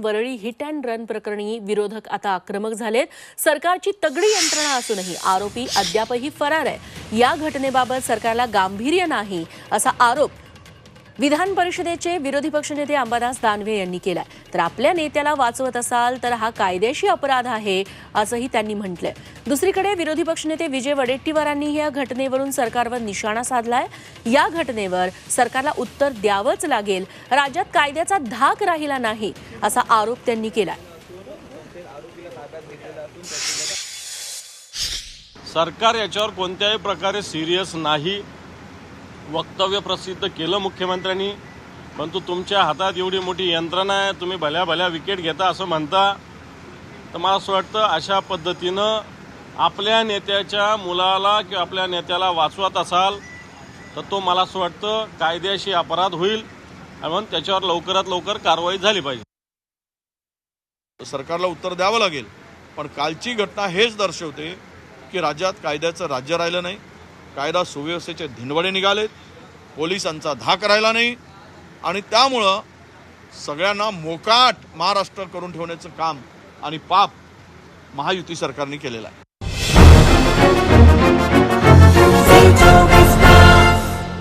Worli hit and run प्रकरणी विरोधक आता आक्रमक झालेत. सरकारची तगडी यंत्रणा असूनही आरोपी अद्यापही फरार आहे या घटनेबाबत सरकारला गांभीर्य नाही असा आरोप विधान परिषदेचे विरोधी पक्षनेते अंबादास दानवे यांनी केलाय. तर आपल्या नेत्याला वाचवत असाल तर हा कायदेशीर अपराध आहे असंही त्यांनी म्हटलंय. दुसरीकडे विरोधी पक्षनेते विजय वडेट्टीवारांनी या घटनेवरून सरकारवर निशाणा साधलाय. या घटनेवर सरकारला उत्तर द्यावंच लागेल. राज्यात कायद्याचा धाक राहिला नाही असा आरोप त्यांनी केलाय. सरकार याच्यावर कोणत्याही प्रकारे सिरियस नाही. वक्तव्य प्रसिद्ध केलं मुख्यमंत्र्यांनी परंतु तुमच्या हातात एवढी मोठी यंत्रणा आहे तुम्ही भल्या भल्या विकेट घेता असं म्हणता. तर मला असं वाटतं अशा पद्धतीनं आपल्या नेत्याच्या मुलाला किंवा आपल्या नेत्याला वाचवत असाल तर तो मला असं वाटतं कायद्याशी अपराध होईल आणि म्हणून त्याच्यावर लवकरात लवकर कारवाई झाली पाहिजे. सरकारला उत्तर द्यावं लागेल पण कालची घटना हेच दर्शवते की राज्यात कायद्याचं राज्य राहिलं नाही. कायदा सुव्यवस्थेचे धिनवडे निघालेत. पोलिसांचा धाक राहिला नाही. आणि त्यामुळं सगळ्यांना मोकाट महाराष्ट्र करून ठेवण्याचं काम आणि पाप महायुती सरकारने केलेलं आहे.